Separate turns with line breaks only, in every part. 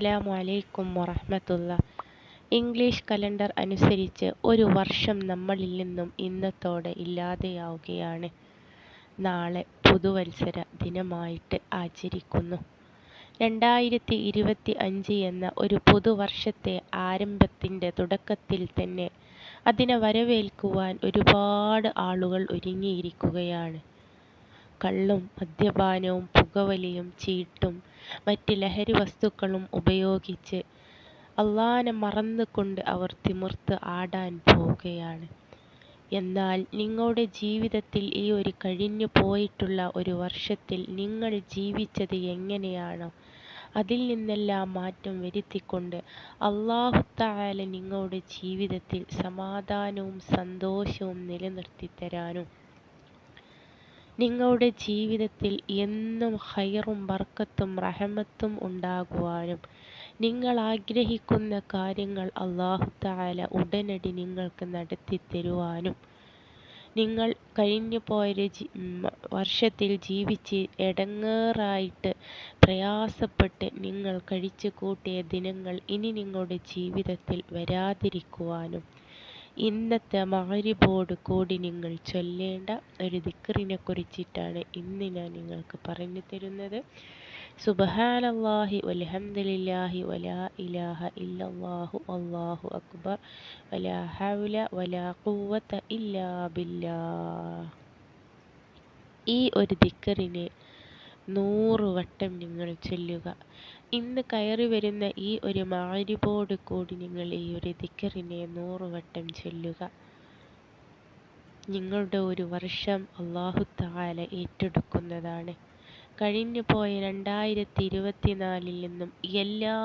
അസ്സലാമു അലൈക്കും വറഹ്മത്തുള്ള. English calendar അനുസരിച്ച് ഒരു വർഷം നമ്മളിൽ നിന്നും ഇന്നത്തോടെ ഇല്ലാതെയാവുകയാണ്. നാളെ പുതുവത്സര ദിനമായിട്ട് ആചരിക്കുന്നു. രണ്ടായിരത്തി ഇരുപത്തി അഞ്ച് എന്ന ഒരു പുതുവർഷത്തെ ആരംഭത്തിന്റെ തുടക്കത്തിൽ തന്നെ അതിനെ വരവേൽക്കുവാൻ ഒരുപാട് ആളുകൾ ഒരുങ്ങിയിരിക്കുകയാണ്. കള്ളും മദ്യപാനവും പുകവലിയും ചീട്ടും മറ്റ് ലഹരി വസ്തുക്കളും ഉപയോഗിച്ച് അള്ളാനെ മറന്നുകൊണ്ട് അവർ തിമിർത്ത് ആടാൻ പോവുകയാണ്. എന്നാൽ നിങ്ങളുടെ ജീവിതത്തിൽ ഈ ഒരു കഴിഞ്ഞു പോയിട്ടുള്ള ഒരു വർഷത്തിൽ നിങ്ങൾ ജീവിച്ചത് എങ്ങനെയാണ് അതിൽ നിന്നെല്ലാം മാറ്റം വരുത്തിക്കൊണ്ട് അള്ളാഹു താല നിങ്ങളുടെ ജീവിതത്തിൽ സമാധാനവും സന്തോഷവും നിലനിർത്തി തരാനും. നിങ്ങളുടെ ജീവിതത്തിൽ എന്നും ഹൈറും ബർക്കത്തും റഹമത്തും ഉണ്ടാകുവാനും നിങ്ങൾ ആഗ്രഹിക്കുന്ന കാര്യങ്ങൾ അള്ളാഹു താല ഉടനടി നിങ്ങൾക്ക് നടത്തി തരുവാനും. നിങ്ങൾ കഴിഞ്ഞു പോയ വർഷത്തിൽ ജീവിച്ച് എടങ്ങേറായിട്ട് പ്രയാസപ്പെട്ട് നിങ്ങൾ കഴിച്ചു കൂട്ടിയ ദിനങ്ങൾ ഇനി നിങ്ങളുടെ ജീവിതത്തിൽ വരാതിരിക്കുവാനും. ഇന്നത്തെ മഗ്രിബോട് കൂടി നിങ്ങൾ ചൊല്ലേണ്ട ഒരു ദിക്റിനെ കുറിച്ചിട്ടാണ് ഇന്ന് ഞാൻ നിങ്ങൾക്ക് പറഞ്ഞു തരുന്നത്. സുബഹാനല്ലാഹി വൽഹംദുലില്ലാഹി വലാ ഇലാഹ ഇല്ലല്ലാഹു അല്ലാഹു അക്ബർ. വലാ ഹൗല വലാ ഖുവത ഇല്ലാ ബില്ലാഹ്. ഈ ഒരു ദിക്കറിനെ നൂറ് വട്ടം നിങ്ങൾ ചൊല്ലുക. ഇന്ന് കയറി വരുന്ന ഈ ഒരു മാരിബോട് കൂടി നിങ്ങൾ ഈ ഒരു ദിക്കറിനെ നൂറു വട്ടം ചൊല്ലുക. നിങ്ങളുടെ ഒരു വർഷം അള്ളാഹു താല ഏറ്റെടുക്കുന്നതാണ്. കഴിഞ്ഞു പോയ രണ്ടായിരത്തി ഇരുപത്തിനാലിൽ നിന്നും എല്ലാ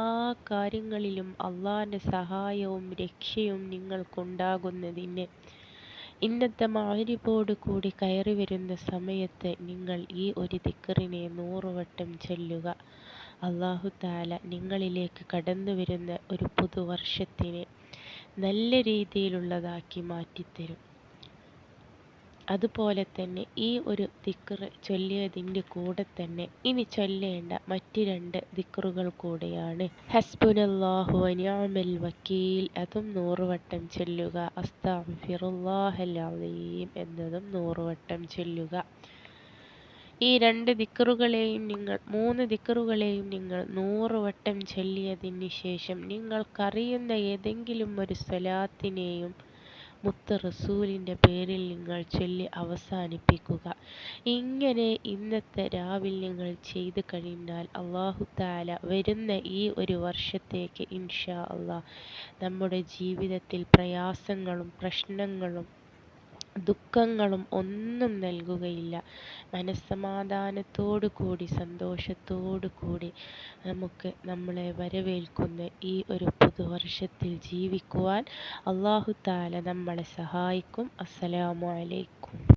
കാര്യങ്ങളിലും അള്ളാഹിന്റെ സഹായവും രക്ഷയും നിങ്ങൾക്കുണ്ടാകുന്നതിന് ഇന്നത്തെ മാരിപ്പോട് കൂടി കയറി വരുന്ന സമയത്ത് നിങ്ങൾ ഈ ഒരു ദിക്കറിനെ നൂറുവട്ടം ചൊല്ലുക. അള്ളാഹു താല നിങ്ങളിലേക്ക് കടന്നു വരുന്ന ഒരു പുതുവർഷത്തിനെ നല്ല രീതിയിലുള്ളതാക്കി മാറ്റിത്തരും. അതുപോലെ തന്നെ ഈ ഒരു ദിക്റ് ചൊല്ലിയതിന്റെ കൂടെ തന്നെ ഇനി ചൊല്ലേണ്ട മറ്റ് രണ്ട് ദിക്കറുകൾ കൂടെയാണ്. ഹസ്ബുനല്ലാഹു അനിയാമൽ വക്കീൽ. അതും നൂറുവട്ടം ചൊല്ലുക. അസ്താഫിറുല്ലാഹലീം എന്നതും നൂറുവട്ടം ചൊല്ലുക. ഈ രണ്ട് ദിക്കറുകളെയും നിങ്ങൾ മൂന്ന് ദിക്കറുകളെയും നിങ്ങൾ നൂറുവട്ടം ചൊല്ലിയതിന് ശേഷം നിങ്ങൾക്കറിയുന്ന ഏതെങ്കിലും ഒരു സ്വലാത്തിനെയും മുത്ത് റസൂലിന്റെ പേരിൽ നിങ്ങൾ ചൊല്ലി അവസാനിപ്പിക്കുക. ഇങ്ങനെ ഇന്നത്തെ രാവിലെ നിങ്ങൾ ചെയ്തു കഴിഞ്ഞാൽ അള്ളാഹു താല വരുന്ന ഈ ഒരു വർഷത്തേക്ക് ഇൻഷാ അള്ളാഹ് നമ്മുടെ ജീവിതത്തിൽ പ്രയാസങ്ങളും പ്രശ്നങ്ങളും ദുഃഖങ്ങളും ഒന്നും നൽകുകയില്ല. മനസ്സമാധാനത്തോടു കൂടി സന്തോഷത്തോടു കൂടി നമുക്ക് നമ്മളെ വരവേൽക്കുന്ന ഈ ഒരു പുതുവർഷത്തിൽ ജീവിക്കുവാൻ അള്ളാഹു താല നമ്മളെ സഹായിക്കും. അസ്സലാമു അലൈക്കും.